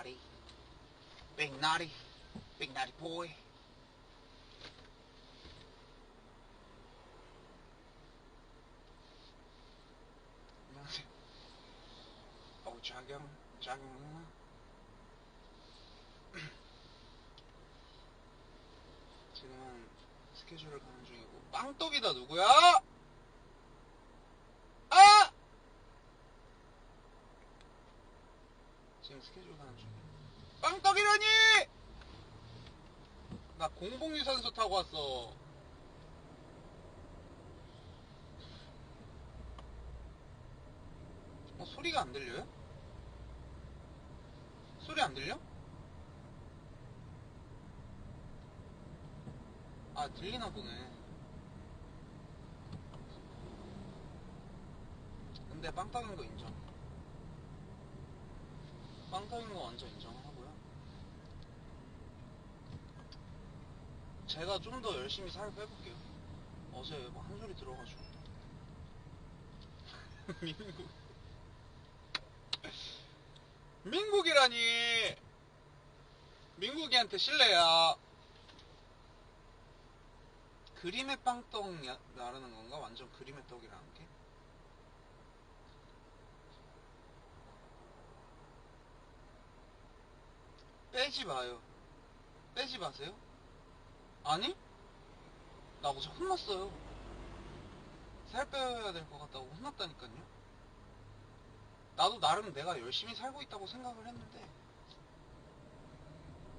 naughty. Big naughty. Big naughty boy. 안녕하세요. 어우, 자경, 자경. 지금 스케줄을 가는 중이고. 빵떡이다, 누구야? 아! 지금 스케줄 가는 중이야. 빵떡이라니! 나 공복유산소 타고 왔어. 어, 소리가 안 들려요? 소리 안 들려? 아, 들리나 보네. 근데 빵떡인 거 인정. 빵떡인 거 완전 인정하고요. 제가 좀 더 열심히 살을 빼볼게요. 어제 뭐한 소리 들어가지고. 민국. 민국이라니! 민국이한테 실례야. 그림의 빵떡 야- 나르는 건가? 완전 그림의 떡이라는 게? 빼지 마요. 빼지 마세요. 아니? 나 어제 혼났어요. 살 빼야 될 것 같다고 혼났다니까요. 나도 나름 내가 열심히 살고 있다고 생각을 했는데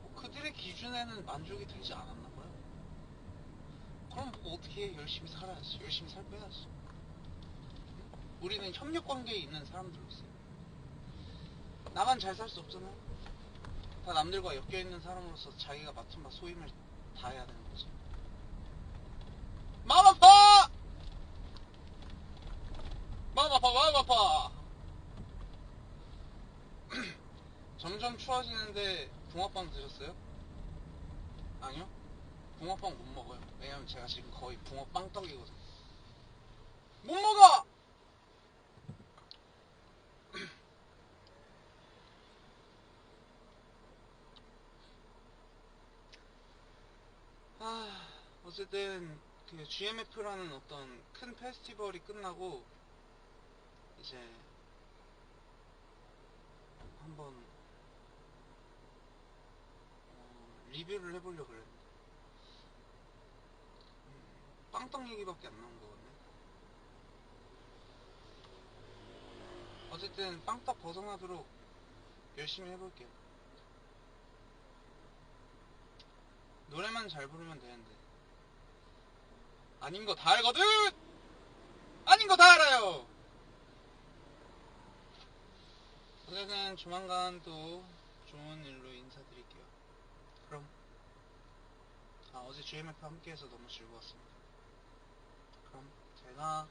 뭐 그들의 기준에는 만족이 되지 않았나 봐요. 그럼 뭐 어떻게 해? 열심히 살아야지. 열심히 살 빼야지. 우리는 협력 관계에 있는 사람들로서 나만 잘 살 수 없잖아요. 다 남들과 엮여 있는 사람으로서 자기가 맡은 바 소임을 다해야 되는 거지. 마음 아파! 마음 아파, 마음 아파! 점점 추워지는데 붕어빵 드셨어요? 아니요? 붕어빵 못 먹어요. 왜냐면 제가 지금 거의 붕어빵 떡이거든요. 못 먹어! 아, 어쨌든 그 GMF라는 어떤 큰 페스티벌이 끝나고 이제 한번 어, 리뷰를 해보려고 그랬는데. 음, 빵떡 얘기밖에 안 나온 것 같네. 어쨌든 빵떡 벗어나도록 열심히 해볼게요. 노래만 잘 부르면 되는데 아닌 거 다 알거든! 아닌 거 다 알아요! 어쨌든 조만간 또 좋은 일로 인사드릴게요. 그럼 아 어제 GMF 함께해서 너무 즐거웠습니다. 그럼 제가